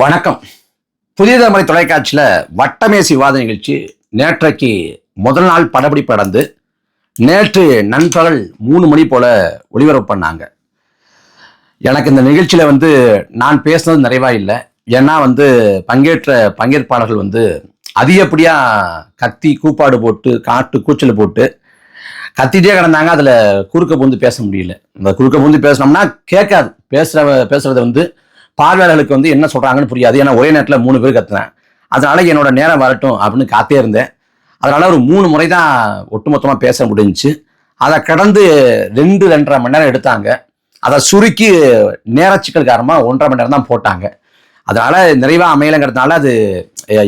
வணக்கம். புதிய தலைமுறை தொலைக்காட்சியில் வட்டமேசி விவாத நிகழ்ச்சி. நேற்றைக்கு முதல் நாள் படப்பிடிப்பு நடந்து நேற்று நண்பகல் மூணு மணி போல ஒளிபரப்பு பண்ணாங்க. எனக்கு இந்த நிகழ்ச்சியில் வந்து நான் பேசுனது நிறைவாக இல்லை. ஏன்னா வந்து பங்கேற்ற பங்கேற்பாளர்கள் வந்து அதிகப்படியாக கத்தி கூப்பாடு போட்டு காட்டு கூச்சல் போட்டு கத்திட்டே கிடந்தாங்க. அதில் குறுக்க பூந்து பேச முடியல. இந்த குறுக்க பூந்து பேசினோம்னா கேட்காது. பேசுகிற பேசுகிறத வந்து பார்வையாளர்களுக்கு வந்து என்ன சொல்கிறாங்கன்னு புரியாது. ஏன்னா ஒரே நேரத்தில் மூணு பேர் கத்துனேன். அதனால் என்னோட நேரம் வரட்டும் அப்படின்னு காத்தே இருந்தேன். அதனால் ஒரு மூணு முறை தான் ஒட்டுமொத்தமாக பேச முடிஞ்சிச்சு. அதை கடந்து ரெண்டு ரெண்டரை மணி நேரம் எடுத்தாங்க. அதை சுருக்கி நேரச்சிக்கல் காரணமாக ஒன்றரை மணி நேரம் தான் போட்டாங்க. அதனால் நிறைவாக அமையலைங்கிறதுனால அது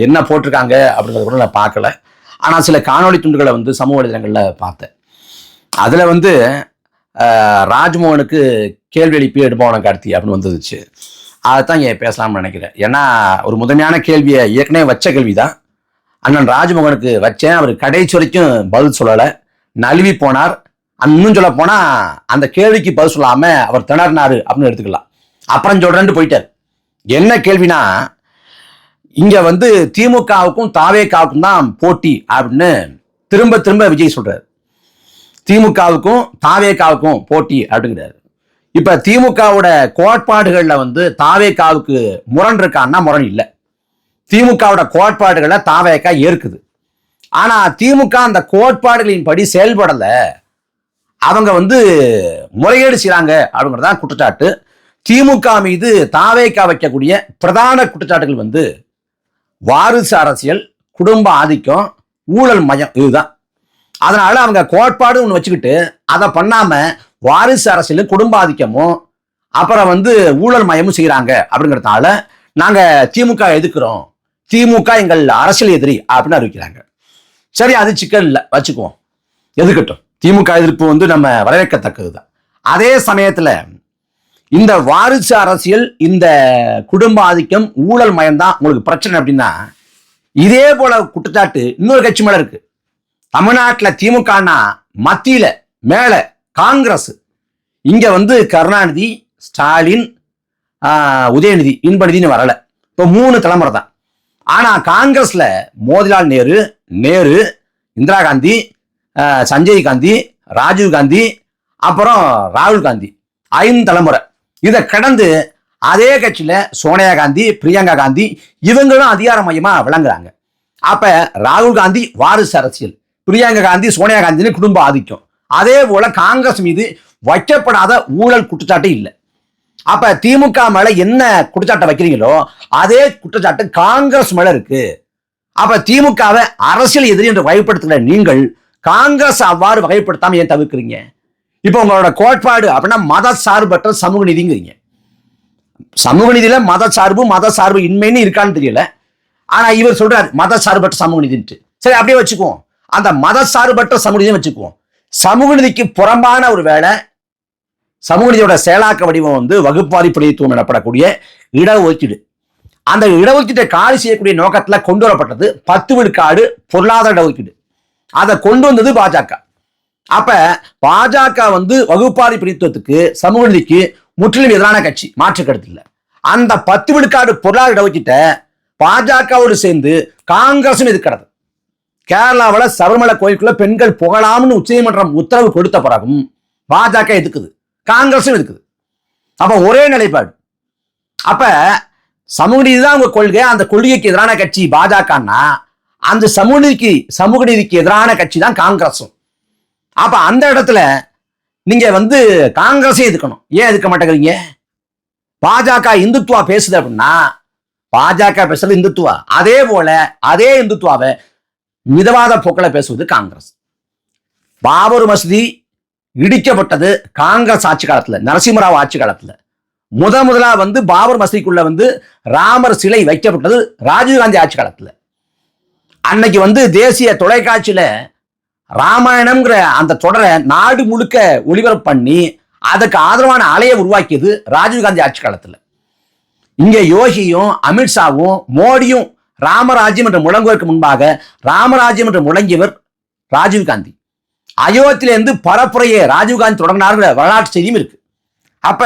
என்ன போட்டிருக்காங்க அப்படிங்கிறத கூட நான் பார்க்கல. ஆனால் சில காணொளி துண்டுகளை வந்து சமூக வலைதளங்களில் பார்த்தேன். அதில் வந்து ராஜ்மோகனுக்கு கேள்வி எழுப்பி எடுப்பவன கார்த்தி அப்படின்னு வந்துருச்சு. அதைத்தான் இங்கே பேசலாம்னு நினைக்கிறேன். ஏன்னா ஒரு முதன்மையான கேள்வியை ஏற்கனவே வச்ச கேள்வி தான் அண்ணன் ராஜ்மோகனுக்கு வச்சேன். அவர் கடைசி வரைக்கும் பதில் சொல்லலை. நழுவி போனார். இன்னும் சொல்ல போனால் அந்த கேள்விக்கு பதில் சொல்லாமல் அவர் திணறினார் அப்படின்னு எடுத்துக்கலாம். அப்புறம் சொல்றேன்ட்டு போயிட்டார். என்ன கேள்வினா இங்கே வந்து திமுகவுக்கும் தாவேக்காவுக்கும் தான் போட்டி அப்படின்னு திரும்ப திரும்ப விஜய் சொல்கிறார் திமுகவுக்கும் தாவேக்காவுக்கும் போட்டி அப்படிங்கிறாரு. இப்ப திமுகவோட கோட்பாடுகள்ல வந்து தாவேக்காவுக்கு முரண் இருக்கான்னா முரண் இல்லை. திமுகவோட கோட்பாடுகளை தாவேக்கா ஏற்குது. ஆனா திமுக அந்த கோட்பாடுகளின் படி செயல்படல. அவங்க வந்து முறைகேடு செய்யறாங்க அப்படிங்கறதான் குற்றச்சாட்டு. திமுக மீது தாவேக்கா வைக்கக்கூடிய பிரதான குற்றச்சாட்டுகள் வந்து வாரிசு அரசியல் குடும்ப ஆதிக்கம் ஊழல் மயம் இதுதான். அதனால அவங்க கோட்பாடு ஒன்று வச்சுக்கிட்டு அதை பண்ணாம வாரிசு அரசியலும் குடும்ப ஆதிக்கமும் அப்புறம் வந்து ஊழல் மயமும் செய்கிறாங்க அப்படிங்கிறதுனால நாங்கள் திமுக எதுக்குறோம் திமுக எங்கள் அரசியல் எதிரி அப்படின்னு அறிவிக்கிறாங்க. சரி அது சிக்கன் இல்லை வச்சுக்குவோம். எதுக்கட்டும் திமுக எதிர்ப்பு வந்து நம்ம வரவேற்கத்தக்கது தான் அதே சமயத்தில் இந்த வாரிசு அரசியல் இந்த குடும்ப ஆதிக்கம் ஊழல் மயம் தான் உங்களுக்கு பிரச்சனை அப்படின்னா இதே போல குற்றச்சாட்டு இன்னொரு கட்சி மேல இருக்கு. தமிழ்நாட்டில் திமுகனா மத்தியில மேலே காங்கிரஸ். இங்கே வந்து கருணாநிதி ஸ்டாலின் உதயநிதி இன்பநிதினு வரல. இப்போ மூணு தலைமுறை தான் ஆனால் காங்கிரஸில் மோதிலால் நேரு நேரு இந்திரா காந்தி சஞ்சய் காந்தி ராஜீவ் காந்தி அப்புறம் ராகுல் காந்தி. ஐந்து தலைமுறை. இதை கடந்து அதே கட்சியில் சோனியா காந்தி பிரியங்கா காந்தி இவங்களும் அதிகார மையமாக விளங்குறாங்க. அப்போ ராகுல் காந்தி வாரிசு அரசியல். பிரியங்கா காந்தி சோனியா காந்தின்னு குடும்ப ஆதிக்கம். அதே போல காங்கிரஸ் மீது வைக்கப்படாத ஊழல் குற்றச்சாட்டு இல்லை. அப்ப திமுக மேல என்ன குற்றச்சாட்டை வைக்கிறீங்களோ அதே குற்றச்சாட்டு காங்கிரஸ் மேல இருக்கு. அப்ப திமுகவை அரசியல் எதிரி என்று வகைப்படுத்துகிற நீங்கள் காங்கிரஸ் அவ்வாறு வகைப்படுத்தாம ஏன் தவிர்க்கிறீங்க? இப்போ உங்களோட கோட்பாடு அப்படின்னா மத சார்பற்ற சமூக நீதிங்கிறீங்க. சமூக நீதியில மத சார்பு மத சார்பு இன்மைன்னு இருக்கான்னு தெரியல. ஆனா இவர் சொல்றாரு மத சார்பற்ற சமூக நீதின்ட்டு. சரி அப்படியே வச்சுக்குவோம். அந்த மத சார்பற்ற சமூக நீதியை வச்சுக்குவோம். சமூக நீதிக்கு புறம்பான ஒரு வேலை சமூக நீதியோட செயலாக்க வடிவம் வந்து வகுப்பாரி பிரதித்துவம் எனப்படக்கூடிய இடஒதுக்கீடு. அந்த இடஒதுக்கீட்டை காலி செய்யக்கூடிய நோக்கத்தில் கொண்டு வரப்பட்டது பத்து விழுக்காடு பொருளாதார இடஒதுக்கீடு. அதை கொண்டு வந்தது பாஜக. அப்ப பாஜக வந்து வகுப்பாரி பிரித்துவத்துக்கு சமூக நீதிக்கு முற்றிலும் எதிரான கட்சி மாற்று கருத்து இல்லை. அந்த பத்து விழுக்காடு பொருளாதார இடஒதுக்கீட்டை பாஜகவோடு சேர்ந்து காங்கிரசும் எதிர்க்கிறது. கேரளாவில் சபரிமலை கோயிலுக்குள்ள பெண்கள் புகழாம்னு உச்சநீதிமன்றம் உத்தரவு கொடுத்த பிறகும் பாஜக எதுக்குது? காங்கிரஸும் எதுக்குது? அப்போ ஒரே நிலைப்பாடு. அப்போ சமூக நீதி தான் உங்கள் கொள்கை அந்த கொள்கைக்கு எதிரான கட்சி பாஜகன்னா அந்த சமூக நீதிக்கு சமூக நீதிக்கு எதிரான கட்சி தான் காங்கிரஸும். அப்போ அந்த இடத்துல நீங்கள் வந்து காங்கிரஸே எதுக்கணும் ஏன் எதுக்க மாட்டேங்கிறீங்க? பாஜக இந்துத்துவா பேசுது அப்படின்னா பாஜக பேசுறது இந்துத்துவா. அதே போல அதே இந்துத்துவாவை மிதவாத போக்களை பேசுவது காங்கிரஸ். பாபர் மசூதி இடிக்கப்பட்டது காங்கிரஸ் ஆட்சி காலத்தில் நரசிம்மராவ் ஆட்சி காலத்தில். முத முதலா வந்து பாபர் மசூதிக்குள்ள வந்து ராமர் சிலை வைக்கப்பட்டது ராஜீவ்காந்தி ஆட்சி காலத்தில். அன்னைக்கு வந்து தேசிய தொலைக்காட்சியில ராமாயணம்ங்கிற அந்த தொடரை நாடு முழுக்க ஒளிபரப்பு பண்ணி அதுக்கு ஆதரவான அலையை உருவாக்கியது ராஜீவ்காந்தி ஆட்சி காலத்தில். இங்கே யோகியும் அமித்ஷாவும் மோடியும் ராமராஜ்யம் என்று முழங்குவதற்கு முன்பாக ராமராஜ்யம் என்று முழங்கியவர் ராஜீவ்காந்தி அயோத்தியிலிருந்து பரப்புரையை ராஜீவ்காந்தி தொடங்கினாருங்கிற வரலாற்று செய்தியும் இருக்கு. அப்ப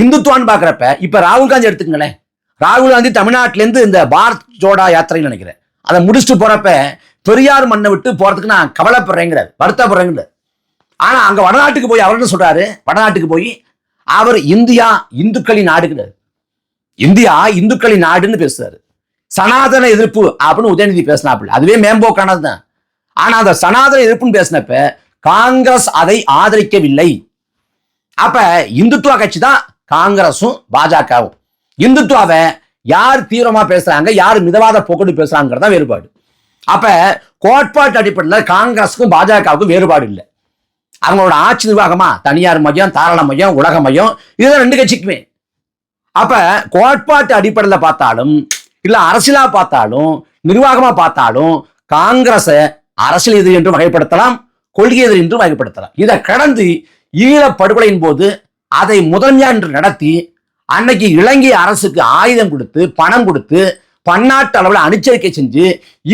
இந்துத்துவான்னு பாக்குறப்ப இப்ப ராகுல் காந்தி எடுத்துக்கங்களேன். ராகுல் காந்தி தமிழ்நாட்டிலேருந்து இந்த பாரத் ஜோடா யாத்திரைன்னு நினைக்கிறேன். அதை முடிச்சுட்டு போறப்ப பெரியார் மண்ணை விட்டு போறதுக்கு நான் கவலைப்படுறேங்கிறார் வருத்தப்படுறேங்கிறார். ஆனா அங்க வடநாட்டுக்கு போய் அவர் என்ன சொல்றாரு வடநாட்டுக்கு போய் அவர் இந்தியா இந்துக்களின் நாடுங்கிறார். இந்தியா இந்துக்களின் நாடுன்னு பேசுறாரு. சனாதன எதிர்ப்பு அப்படின்னு உதயநிதி பேசினாப்புல. அதுவே மேம்போக்கானது தான். ஆனா அந்த சனாதன எதிர்ப்புன்னு பேசினப்ப காங்கிரஸ் அதை ஆதரிக்கவில்லை. அப்ப இந்துத்துவ கட்சி தான் காங்கிரஸும் பாஜகவும். இந்துத்துவாவை யார் தீவிரமா பேசுறாங்க யார் மிதவாத போக்கோடு பேசுறாங்கிறத வேறுபாடு. அப்ப கோட்பாட்டு அடிப்படையில் காங்கிரஸுக்கும் பாஜகவுக்கும் வேறுபாடு இல்லை. அவங்களோட ஆட்சி நிர்வாகமா தனியார் மையம் தாராள மையம் உலக மையம் இதுதான் ரெண்டு கட்சிக்குமே. அப்ப கோட்பாட்டு அடிப்படையில் பார்த்தாலும் இல்லை அரசியலா பார்த்தாலும் நிர்வாகமா பார்த்தாலும் காங்கிரஸை அரசியல் எதிரி என்றும் வகைப்படுத்தலாம் கொள்கை எதிரி என்றும் வகைப்படுத்தலாம். இதை கடந்து ஈழ படுகொலையின் போது அதை முதன்மையா என்று நடத்தி அன்னைக்கு இலங்கை அரசுக்கு ஆயுதம் கொடுத்து பணம் கொடுத்து பன்னாட்டு அளவில் அனுச்சரிக்கை செஞ்சு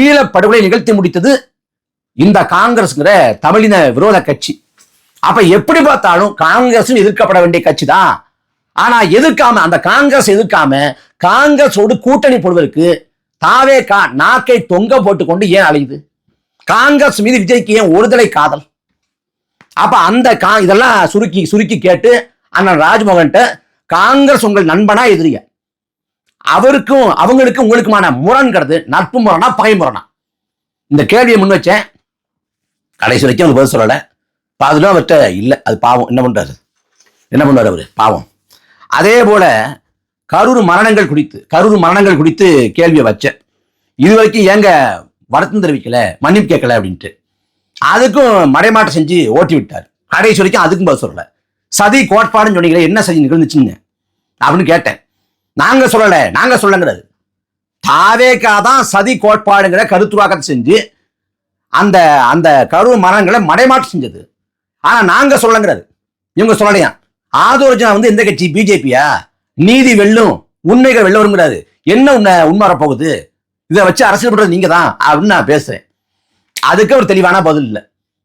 ஈழ படுகொலை நிகழ்த்தி முடித்தது இந்த காங்கிரஸ்ங்கிற தமிழின விரோத கட்சி. அப்ப எப்படி பார்த்தாலும் காங்கிரஸும் எதிர்க்கப்பட வேண்டிய கட்சி தான் ஆனா எதிர்க்காம அந்த காங்கிரஸ் எதிர்க்காம காங்கிரஸோடு கூட்டணி போடுவதற்கு தாவே கா நாக்கை தொங்க போட்டுக்கொண்டு ஏன் அலையுது? காங்கிரஸ் மீது விஜய்க்கு ஏன் ஒருதலை காதல்? அப்ப அந்த கா இதெல்லாம் சுருக்கி சுருக்கி கேட்டு அண்ணன் ராஜ்மோகன்ட்ட காங்கிரஸ் உங்கள் நண்பனா எதிரிய அவருக்கும் அவங்களுக்கும் உங்களுக்குமான முரண்கிறது நட்பு முரணா பகை முரணா இந்த கேள்வியை முன் வச்சேன். கடைசி வரைக்கும் அவங்க பதில் சொல்லலை. பாதுலும் அவர்கிட்ட இல்லை. அது பாவம். என்ன பண்றாரு? என்ன பண்ணுவார் அவரு? பாவம். அதே போல கரூர் மரணங்கள் குறித்து கரூர் மரணங்கள் குறித்து கேள்வியை வச்சேன். இது வரைக்கும் ஏங்க வருத்தம் தெரிவிக்கல மன்னிப்பு கேட்கல அப்படின்ட்டு. அதுக்கும் மடைமாட்டம் செஞ்சு ஓட்டி விட்டார். கடைசி வரைக்கும் அதுக்கும் பதில் சொல்லல. சதி கோட்பாடுன்னு சொன்னீங்களே என்ன சதி நிகழ்ந்துச்சுங்க அப்படின்னு கேட்டேன். நாங்க சொல்லல நாங்க சொல்லங்கிறது தாவேக்கா தான் சதி கோட்பாடுங்கிற கருத்துருவாக்கத்தை செஞ்சு அந்த அந்த கரு மரங்களை மடைமாற்றம் செஞ்சது. ஆனா நாங்க சொல்லங்கிறது இவங்க சொல்லலையா? ஆதோர்ஜனா வந்து எந்த கட்சி? பிஜேபியா? நீதி வெல்லும் உண்மைகள் வெல்ல வருங்கிறாரு என்ன உன்னை உண்மை வரப்போகுது இதை வச்சு அரசியல் பண்றது நீங்க தான் அப்படின்னு நான் பேசுறேன். அதுக்கு ஒரு தெளிவான பதில் இல்லை.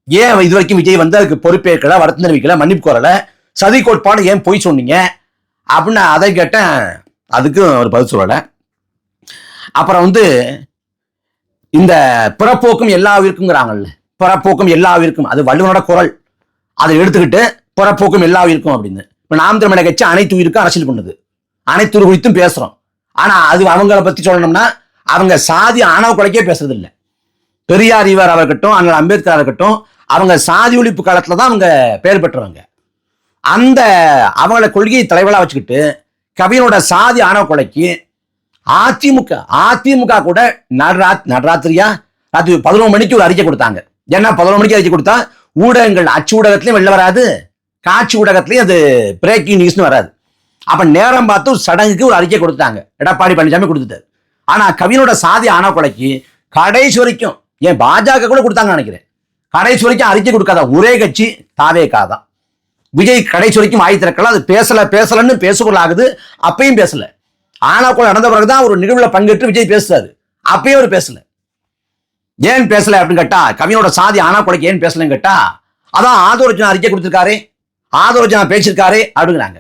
ஏன் இது வரைக்கும் விஜய் வந்து அதுக்கு பொறுப்பேற்கல வருத்தம் தெரிவிக்கல மன்னிப்பு கோரல? சதி கோட்பாடு ஏன் பொய் சொன்னீங்க? அப்படின்னு அதை கேட்டேன். அதுக்கும் ஒரு பதில் சொல்லலை. அப்புறம் வந்து இந்த பிறப்போக்கும் எல்லா உயிருக்குங்கிறாங்கல்ல பிறப்போக்கும் எல்லா உயிருக்கும் அது வள்ளுவனோட குரல். அதை எடுத்துக்கிட்டு புறப்போக்கும் எல்லா உயிருக்கும் அப்படின்னு. இப்போ நாம் தமிழக கட்சி அனைத்து உயிருக்கும் அரசியல் பண்ணுது அனைத்து உயிர் குறித்தும் பேசுகிறோம் ஆனால் அது அவங்கள பற்றி சொல்லணும்னா அவங்க சாதி ஆணவ கொலைக்கே பேசுறது இல்லை பெரியார் ஈவர் அவர்கிட்டும் அண்ணல் அம்பேத்கர் இருக்கட்டும் அவங்க சாதி ஒழிப்பு காலத்தில் தான் அவங்க பெயர் பெற்றவங்க. அந்த அவங்கள கொள்கையை தலைவராக வச்சுக்கிட்டு கவியனோட சாதி ஆணவ கொலைக்கு அதிமுக அதிமுக கூட நடராத் நடராத்திரியா? ராத்திரி பதினொன்று மணிக்கு ஒரு அறிக்கை கொடுத்தாங்க. ஏன்னா பதினொன்று மணிக்கு அறிக்கை கொடுத்தா? ஊடகங்கள் அச்சு ஊடகத்திலையும் வெளில வராது. காட்சி ஊடகத்திலையும் அது பிரேக்கிங் நியூஸ்னு வராது. அப்போ நேரம் பார்த்து சடங்குக்கு ஒரு அறிக்கை கொடுத்தாங்க எடப்பாடி பழனிசாமி கொடுத்துட்டாரு. ஆனால் கவினோட சாதி ஆனா கொலைக்கு கடைசி வரைக்கும் ஏன் பாஜக கூட கொடுத்தாங்கன்னு நினைக்கிறேன். கடைசி வரைக்கும் அறிக்கை கொடுக்காத ஒரே கட்சி தாவே தான். விஜய் கடைசி வரைக்கும் வாய் திறக்கல அது பேசல பேசலன்னு பேசுகொள்ள ஆகுது. அப்பயும் பேசல. கூட நடந்த பிறகுதான் ஒரு நிகழ்வில் பங்கேற்று விஜய் பேசுறாரு. அப்பயும் அவர் பேசல. ஏன் பேசல அப்படின்னு கேட்டா கவினோட சாதி ஆனா கொலைக்கு ஏன் பேசலன்னு கேட்டா அதான் ஆதோரஜனா அறிக்கை கொடுத்துருக்காரு. ஆதோரஜனா பேசியிருக்காரு அப்படிங்கிறாங்க.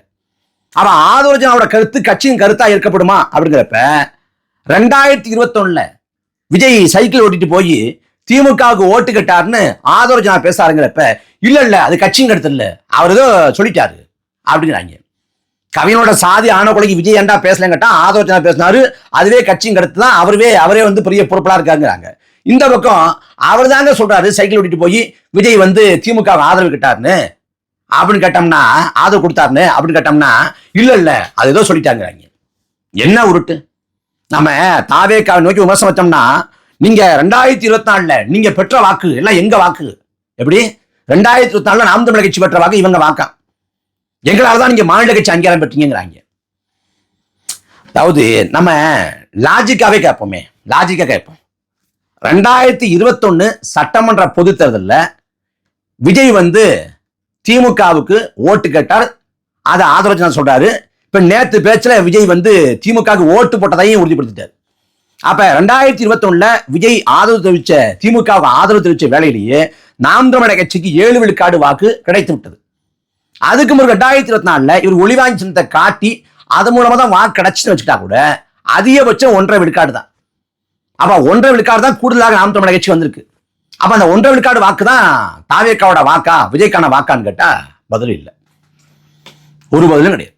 அவன் ஆதோரஜனாவோட கருத்து கட்சியின் கருத்தா இருக்கப்படுமா அப்படிங்கிறப்ப ரெண்டாயிரத்தி இருபத்தொன்னுல விஜய் சைக்கிள் ஓட்டிட்டு போய் திமுகவுக்கு ஓட்டு கட்டாருன்னு ஆதோரஜனா பேசாருங்கிறப்ப இல்ல இல்ல அது கட்சியின் கருத்து இல்ல அவர் ஏதோ சொல்லிட்டாரு அப்படிங்கிறாங்க. கவினோட சாதி ஆன கொலைக்கு விஜய் ஏண்டா பேசலன்னு கேட்டா ஆதோரஜனா பேசினாரு அதுவே கட்சியின் கருத்து தான் அவரே அவரே வந்து பெரிய பொறுப்பலா இருக்காங்கிறாங்க. இந்த பக்கம் அவர் தாங்க சொல்றாரு சைக்கிள் ஓட்டிட்டு போய் விஜய் வந்து திமுக ஆதரவு கிட்டாருன்னு அப்படின்னு கேட்டோம்னா ஆதரவு கொடுத்தாருன்னு அப்படின்னு கேட்டோம்னா இல்லை இல்லை அது ஏதோ சொல்லிட்டாங்கிறாங்க. என்ன உருட்டு? நம்ம தாவேக்காவை நோக்கி விமர்சனம் வச்சோம்னா நீங்க ரெண்டாயிரத்தி இருபத்தி நாலுல நீங்க பெற்ற வாக்கு எல்லாம் எங்க வாக்கு? எப்படி? ரெண்டாயிரத்தி இருபத்தி நாலுல நாம் தமிழர் கட்சி பெற்ற வாக்கு இவங்க வாக்கா? எங்களால தான் நீங்க மாநில கட்சி அங்கீகாரம் பெற்றீங்கிறாங்க அதாவது நம்ம லாஜிக்காவே கேட்போமே லாஜிக்கா கேட்போம். ரெண்டாயிரத்தி இருபத்தொன்னு சட்டமன்ற பொது தேர்தலில் விஜய் வந்து திமுகவுக்கு ஓட்டு கேட்டார். அதை ஆதரவு சொல்றாரு. இப்ப நேத்து பேச்சுல விஜய் வந்து திமுகவுக்கு ஓட்டு போட்டதையும் உறுதிப்படுத்திட்டார். அப்ப ரெண்டாயிரத்தி இருபத்தொன்னுல விஜய் ஆதரவு தெரிவிச்ச திமுகவுக்கு ஆதரவு தெரிவிச்ச வேலையிலேயே நாம் தமிழக கட்சிக்கு ஏழு விழுக்காடு வாக்கு கிடைத்து விட்டது. அதுக்கு முன்பு ரெண்டாயிரத்தி இருபத்தி நாலுல இவர் ஒளிவாங்கி சின்னத்தை காட்டி அது மூலமா தான் வாக்கு கிடைச்சுன்னு வச்சுக்கிட்டா கூட அதிகபட்சம் ஒன்றரை விழுக்காடு தான். அப்ப ஒன்றரை விழுக்காடு தான் கூடுதலாக நாம் தமிழர் கட்சி வந்திருக்கு. அப்ப அந்த ஒன்றரை விழுக்காடு வாக்கு தான் தாவேக்காவோட வாக்கா விஜய்க்கான வாக்கான்னு கேட்டா பதில் இல்லை. ஒரு பதிலும் கிடையாது.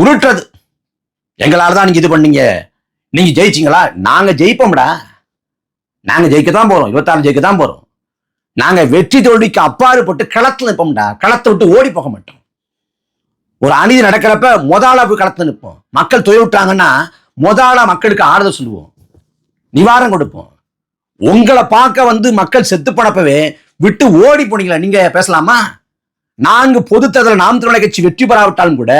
உருட்டுறது. எங்களால தான் நீங்க இது பண்ணீங்க. நீங்க ஜெயிச்சீங்களா? நாங்க ஜெயிப்போம்டா. நாங்க ஜெயிக்க தான் போறோம். இருபத்தாறு ஜெயிக்க தான் போறோம். நாங்க வெற்றி தோல்விக்கு அப்பாறுபட்டு களத்துல நிற்போம்டா களத்தை விட்டு ஓடி போக மாட்டோம். ஒரு அநீதி நடக்கிறப்ப முதலா போய் களத்துல நிற்போம் மக்கள் தொழில் விட்டாங்கன்னா முதலா மக்களுக்கு ஆறுதல் சொல்லுவோம். நிவாரணம் கொடுப்போம். உங்களை பார்க்க வந்து மக்கள் செத்து போனப்பவே விட்டு ஓடி போனீங்களா நீங்க பேசலாமா? நான்கு பொது தேர்தல் நாம் தமிழக கட்சி வெற்றி பெறாவிட்டாலும் கூட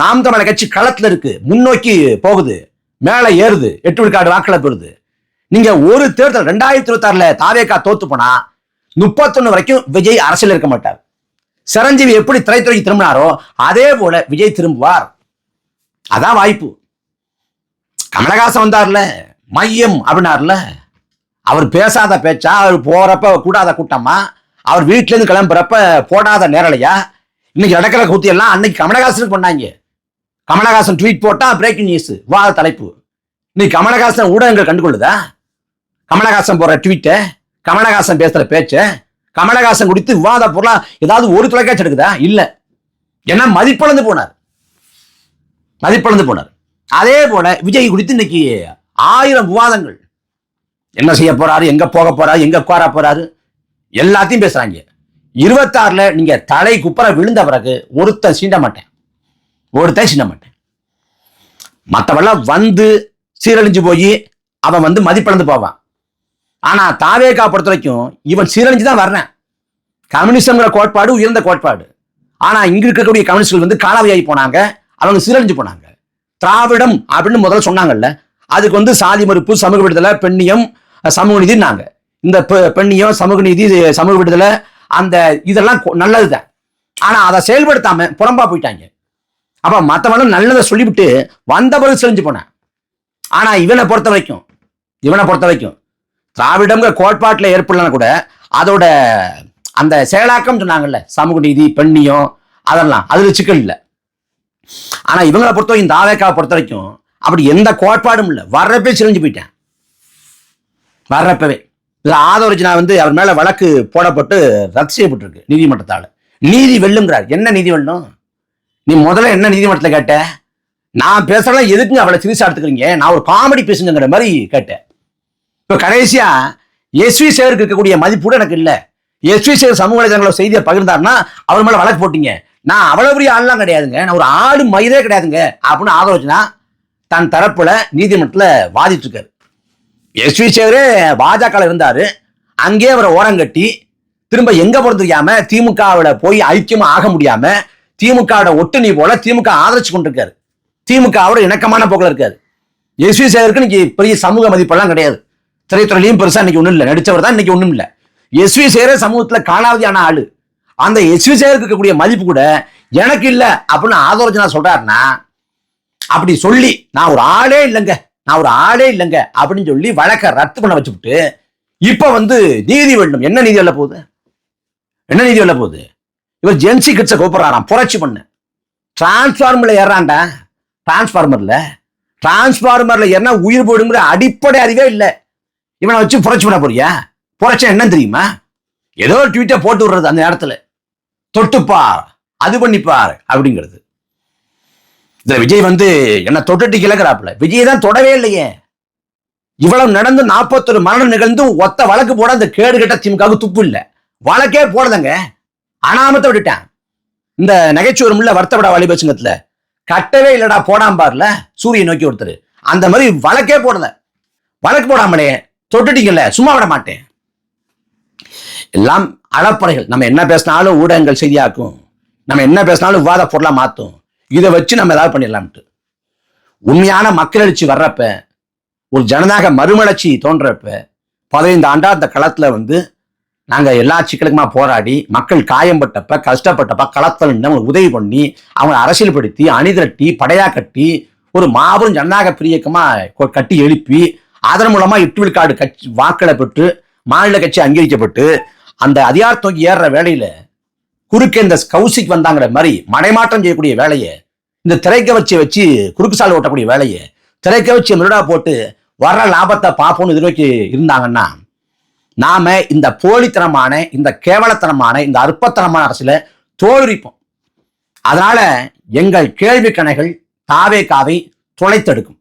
நாம் தமிழக கட்சி களத்துல இருக்கு முன்னோக்கி போகுது மேல ஏறுது எட்டு விழுக்காடு வாக்களை பெறுது. நீங்க ஒரு தேர்தல் ரெண்டாயிரத்தி இருபத்தி ஆறுல தாவேக்கா தோத்து போனா முப்பத்தொன்னு வரைக்கும் விஜய் அரசியல் இருக்க மாட்டார். சிரஞ்சீவி எப்படி திரைத்துறைக்கு திரும்பினாரோ அதே போல விஜய் திரும்புவார். அதான் வாய்ப்பு. கமலஹாசன் வந்தார்ல மையம் அப்படின்னார்ல. அவர் பேசாத பேச்சா அவர் போறப்ப கூடாத கூட்டமா? அவர் வீட்டுல இருந்து கிளம்புறப்ப போடாத நேரலையா? இன்னைக்கு நடக்கிற கூத்தி எல்லாம் அன்னைக்கு கமலஹாசனுக்கு பண்ணாங்க. கமலஹாசன் ட்வீட் போட்டா பிரேக்கிங் நியூஸ் வாத தலைப்பு. இன்னைக்கு கமலஹாசன் ஊடகங்கள் கண்டுகொள்ளுதா? கமலஹாசன் போற ட்வீட்டை கமலஹாசன் பேசுற பேச்ச கமலஹாசன் குடித்து விவாத பொருளா ஏதாவது ஒரு தொலைக்காட்சி எடுக்குதா? இல்ல. ஏன்னா மதிப்பிழந்து போனார். மதிப்பிழந்து போனார். அதே போல விஜய் குறித்து இன்னைக்கு ஆயிரம் விவாதங்கள். என்ன செய்ய போறாரு? எங்க போக போறாரு? எங்க உட்கார போறாரு? எல்லாத்தையும் பேசுறாங்க. இருபத்தாறுல நீங்க தலை குப்புற விழுந்த பிறகு ஒருத்தன் சீண்ட மாட்டேன். ஒருத்தன் சீண்ட மாட்டேன். மற்றவெல்லாம் வந்து சீரழிஞ்சு போய் அவன் வந்து மதிப்பிழந்து போவான். ஆனா தாவேகா பொறுத்த வரைக்கும் இவன் சீரழிஞ்சு தான் வர்றேன். கம்யூனிசம்ங்கிற கோட்பாடு உயர்ந்த கோட்பாடு. ஆனா இங்க இருக்கக்கூடிய கம்யூனிஸ்ட்கள் வந்து காலாவியாகி போனாங்க. அவங்க சீரழிஞ்சு போனாங்க. திராவிடம் அப்படின்னு முதல்ல சொன்னாங்கல்ல. அதுக்கு வந்து சாதி மறுப்பு சமூக விடுதலை பெண்ணியம் சமூக நாங்கள் இந்த பெ- பெண்ணியம் சமூக நீதி சமூக விடுதலை அந்த இதெல்லாம் கொ- நல்லதுதான். ஆனா அதை செயல்படுத்தாம புறம்பா போயிட்டாங்க. அப்ப மற்றவனும் நல்லதை சொல்லிவிட்டு வந்த பிறகு செழிஞ்சு போனேன். ஆனா இவனை பொறுத்த வரைக்கும் இவனை பொறுத்த வரைக்கும் திராவிடங்கிற கோட்பாட்டில் ஏற்படலனா கூட அதோட அந்த செயலாக்கம் சொன்னாங்கல்ல சமூக நீதி பெண்ணியம் அதெல்லாம் அதுல சிக்கல் இல்லை. ஆனா இவங்களை பொறுத்த வரைக்கும் தாவேக்காவை பொறுத்த வரைக்கும் அப்படி எந்த கோட்பாடும் இல்லை. வர்றப்பே சிரிஞ்சு போயிட்டேன். வர்றப்பவே. இதுல ஆதவரிஜினா வந்து அவர் மேல வழக்கு போடப்பட்டு ரத்து செய்யப்பட்டிருக்கு நீதிமன்றத்தால. நீதி வெல்லுங்கிறார். என்ன நீதி வெல்லும்? நீ முதல்ல என்ன நீதிமன்றத்தில் கேட்ட? நான் பேசுறதெல்லாம் எதுக்குங்க அவளை சிரிசா எடுத்துக்கிறீங்க? நான் ஒரு காமெடி பேசுங்கிற மாதிரி கேட்டேன் இப்போ கடைசியா எஸ்வி சேகருக்கு இருக்கக்கூடிய மதிப்பு எனக்கு இல்லை. எஸ்வி சேகர் சமூக வலைதளங்கள செய்தியை பகிர்ந்தாருன்னா அவர் மேலே வழக்கு போட்டீங்க. நான் அவ்வளோ பெரிய ஆள்லாம் கிடையாதுங்க. நான் ஒரு ஆடு மயிரே கிடையாதுங்க. அப்படின்னு ஆதரவுச்சுனா தன் தரப்புல நீதிமன்றத்தில் வாதிட்டு இருக்காரு எஸ்வி சேவரு பாஜக இருந்தாரு. அங்கேயே அவரை ஓரங்கட்டி திரும்ப எங்க போறது திமுகவில் போய் ஐக்கியமா ஆக முடியாம திமுகவோட ஒட்டுணி போல திமுக ஆதரிச்சு கொண்டிருக்காரு. திமுகவோட இணக்கமான போக்கில் இருக்காரு. எஸ்வி சேகருக்கு இன்னைக்கு பெரிய சமூக மதிப்பெல்லாம் கிடையாது. திரைத்துறையிலையும் பெருசா இன்னைக்கு ஒண்ணும் இல்லை. நடிச்சவர் தான் இன்னைக்கு ஒண்ணும் இல்லை. எஸ்வி சேரே சமூகத்துல காலாவதியான ஆளு. அந்த எஸ்வி சேகருக்கு இருக்கக்கூடிய மதிப்பு கூட எனக்கு இல்லை அப்படின்னு ஆதோரஜனா சொல்றாருன்னா அப்படி சொல்லி நான் ஒரு ஆளே இல்லைங்க. நான் ஒரு ஆளே இல்லைங்க அப்படின்னு சொல்லி வழக்கை ரத்து பண்ண வச்சுவிட்டு இப்ப வந்து நீதி வேண்டும். என்ன நீதி வெல்ல போகுது? என்ன நீதி வெல்ல போகுது? இவர் ஜென்சி கிட்ஸை கூப்பிட்றாராம். புரட்சி பண்ண. டிரான்ஸ்ஃபார்மர்ல ஏறான்டா டிரான்ஸ்ஃபார்மர்ல டிரான்ஸ்ஃபார்மர்ல ஏறினா உயிர் போயிடுங்கிற அடிப்படை அறிவே இல்லை. இவனை வச்சு புரட்சி பண்ண போறியா? புரட்சி என்ன தெரியுமா? ஏதோ ஒரு ட்வீட்டை போட்டு விடுறது அந்த இடத்துல தொட்டுப்பார். அது பண்ணிப்பார். அப்படிங்கிறது. இதுல விஜய் வந்து என்ன தொட்டுட்டு கிழக்கிறாப்புல. விஜய் தான் தொடவே இல்லையே. இவ்வளவு நடந்து நாற்பத்தொரு மரணம் நிகழ்ந்து ஒத்த வழக்கு போட அந்த கேடு கட்ட திமுகவுக்கு துப்பு இல்லை. வழக்கே போடலங்க. அனாமத்தை விட்டுட்டேன். இந்த நகைச்சுவை உள்ள வருத்தப்பட வாலிப சங்கத்துல கட்டவே இல்லடா போடாம பாருல. சூரியன் நோக்கி ஒருத்தர். அந்த மாதிரி வழக்கே போடல. வழக்கு போடாமலே தொட்டுட்டீங்கல்ல சும்மா விட மாட்டேன். எல்லாம் அளப்பறைகள். நம்ம என்ன பேசினாலும் ஊடகங்கள் செய்தியாக்கும். நம்ம என்ன பேசினாலும் விவாத பொருளா மாத்தும். இதை வச்சு நம்ம ஏதாவது பண்ணிடலாம்ட்டு. உண்மையான மக்கள் எழுச்சி வர்றப்ப ஒரு ஜனநாயக மறுமலர்ச்சி தோன்றப்ப பதினைந்து ஆண்டா அந்த களத்தில் வந்து நாங்கள் எல்லா சிக்கலுக்குமா போராடி மக்கள் காயம்பட்டப்ப கஷ்டப்பட்டப்ப களத்தில் நின்னு அவங்களுக்கு உதவி பண்ணி அவங்களை அரசியல்படுத்தி அணிதிரட்டி படையாக கட்டி ஒரு மாபெரும் ஜனநாயக பிரியக்கமாக கட்டி எழுப்பி அதன் மூலமாக எட்டு விழுக்காடு கட்சி வாக்களை பெற்று மாநில கட்சி அங்கீகரிக்கப்பட்டு அந்த அதிகாரத்தை நோக்கி ஏறுற வேலையில் குறுக்க இந்த கௌசிக் வந்தாங்கிற மாதிரி மடைமாற்றம் செய்யக்கூடிய வேலையை இந்த திரைக்கவர்ச்சியை வச்சு குறுக்கு சாலை ஓட்டக்கூடிய வேலையை திரைக்க வச்சு மிருடா போட்டு வர்ற லாபத்தை பார்ப்போம்னு எதிர்நோக்கி இருந்தாங்கன்னா நாம இந்த போலித்தனமான இந்த கேவலத்தனமான இந்த அற்பத்தனமான அரசியல தோல்விப்போம் அதனால எங்கள் கேள்வி கணைகள் தாவே காவை துளைத்தெடுக்கும்.